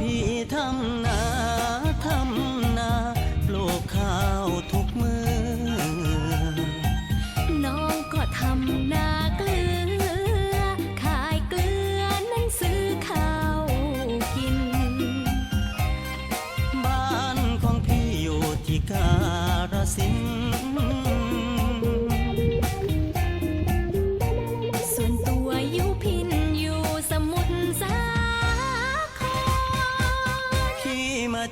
พี่ทำนาทำนาปลูกข้าวทุกมือ น้องก็ทำนาเกลือ ขายเกลือนั้นซื้อข้าวกิน บ้านของพี่อยู่ที่กาฬสินธุ์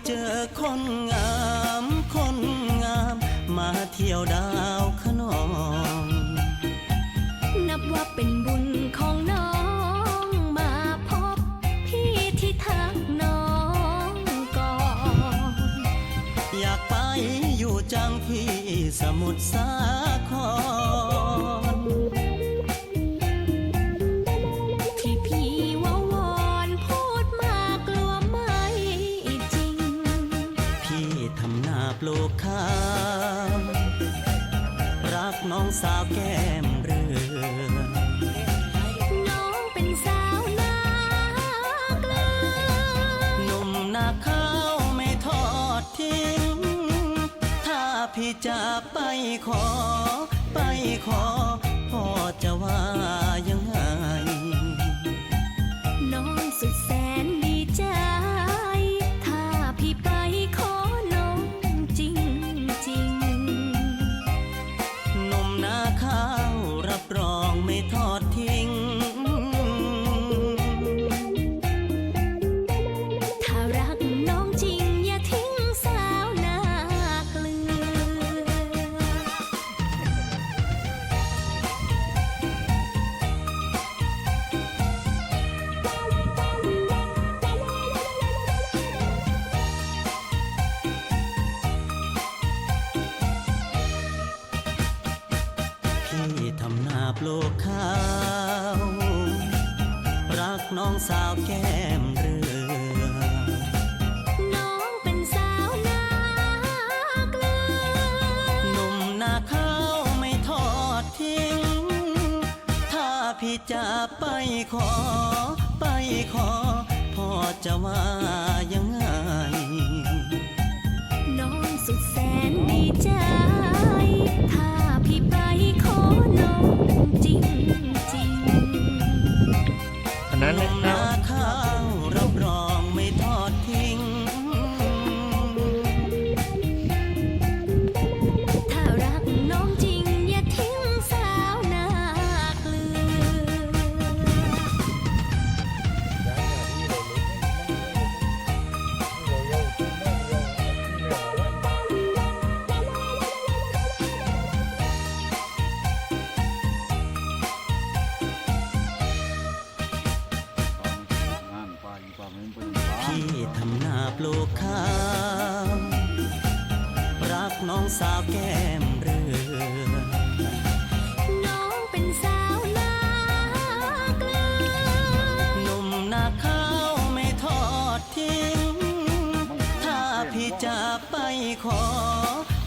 เจอคนงามคนงาม มาเที่ยวดาวขนอง นับว่าเป็นบุญของน้องมาพบ พี่ที่ทักน้องก่อนอยากไปอยู่จังที่สมุทรสาค สาวแก้มเรือน้องเป็นสาวนาเกลือหนุ่มนาข้าวไม่ทอดทิ้ง ถ้าพี่จะไปขอ ไปขอพ่อจะว่ายัง ไม่ทอดทิ้ง สาวแก้มเรือน้องเป็นสาวนาเกลือหนุ่มนาข้าวไม่ทอดทิ้ง ถ้าพี่จะไปขอ ไปขอ พ่อจะว่ายังไงน้องสุดแสนดีใจ ถ้าพี่ไปขอน้องจริงจริง นั้นหลนุ่ยมครับ เป็นปลาพี่ทำหน้าปลูกข้าวรักน้องสาวแก้มเรือ น้องเป็นสาวนาเกลือ หนุ่มนาข้าวไม่ทอดทิ้ง ถ้าพี่จะไปขอ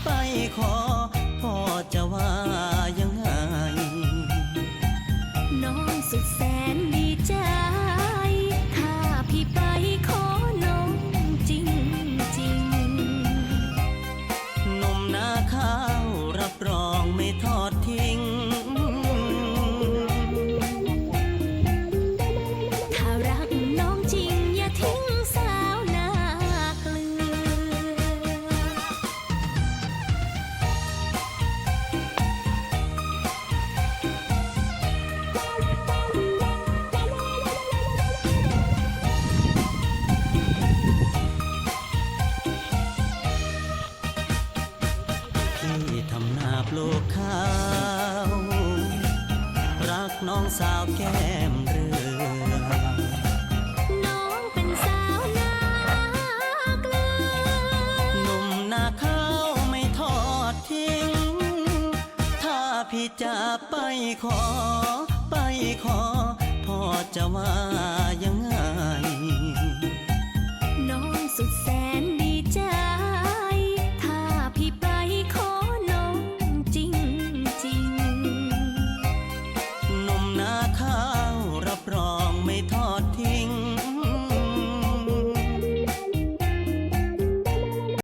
ไปขอ พ่อจะว่ายัง สาวแก้มเรือ น้องเป็นสาวนาเกลือหนุ่มนาข้าวไม่ทอดทิ้ง ถ้าพี่จะไปขอ ไปขอ พ่อจะว่ายัง